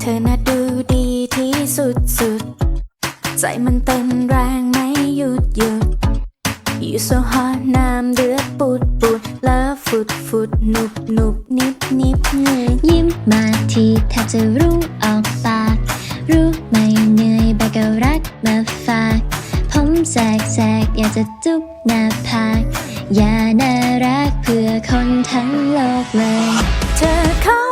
เธอน่าดูดีที่สุดสุดๆใจมันเต้นแรงไม่หยุดหยุด You so hot น้ำเดือดปุดปุดแล้วฟุดฟุดนุบนุบนิบนิบเลยยิ้มมาทีแทบจะรู้ออกปาก รู้ไม่เหนื่อยแบกก็รักมาฝากผมแสกแสกอยากจะจุ๊บหน้าผากอย่าน่ารักเพื่อคนทั้งโลกเลย เธอเข้า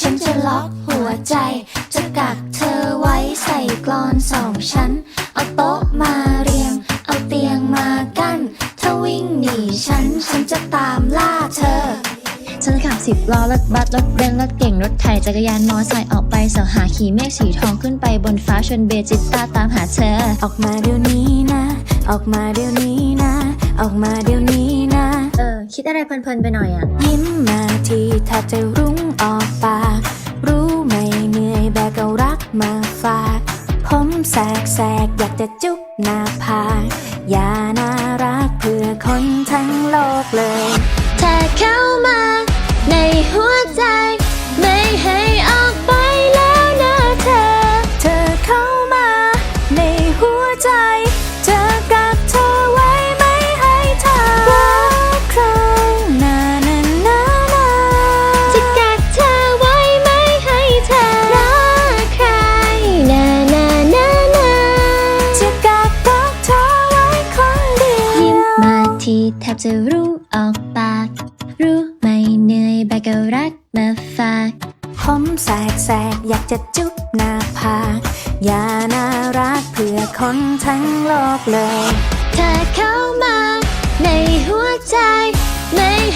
ฉันจะล็อกหัวใจ จะกักเธอไว้ใส่กลอนสองชั้น เอาโต๊ะมาเรียง เอาเตียงมากั้น ถ้าวิ่งหนีฉัน ฉันจะตามล่าเธอ ฉันขับสิบล้อรถบัสรถเบนซ์รถเก่งรถไถจักรยานมอไซค์ออกไปเสาหาขี่เมฆสีทองขึ้นไปบนฟ้าชวนเบจิตตาตามหาเธอ ออกมาเดี๋ยวนี้นะ ออกมาเดี๋ยวนี้นะ ออกมาเดี๋ยวนี้นะ เออ คิดอะไรเพลินๆไปหน่อยอะยิ้มมาทีแทบจะรุ้งออกปาฝากผมแสกแสกอยากจะจุ๊บหน้าผากอย่าน่ารักเพื่อคนทั้งโลกเลย เธอเข้ามาในหัวใจ ทีแทบจะรู้ออกปาก รู้ไม่เหนื่อยแบกก็รักมาฝากผมแสกแสกอยากจะจุ๊บหน้าผากอย่าน่ารักเพื่อคนทั้งโลกเลยถ้าเข้ามาในหัวใจไม่ใน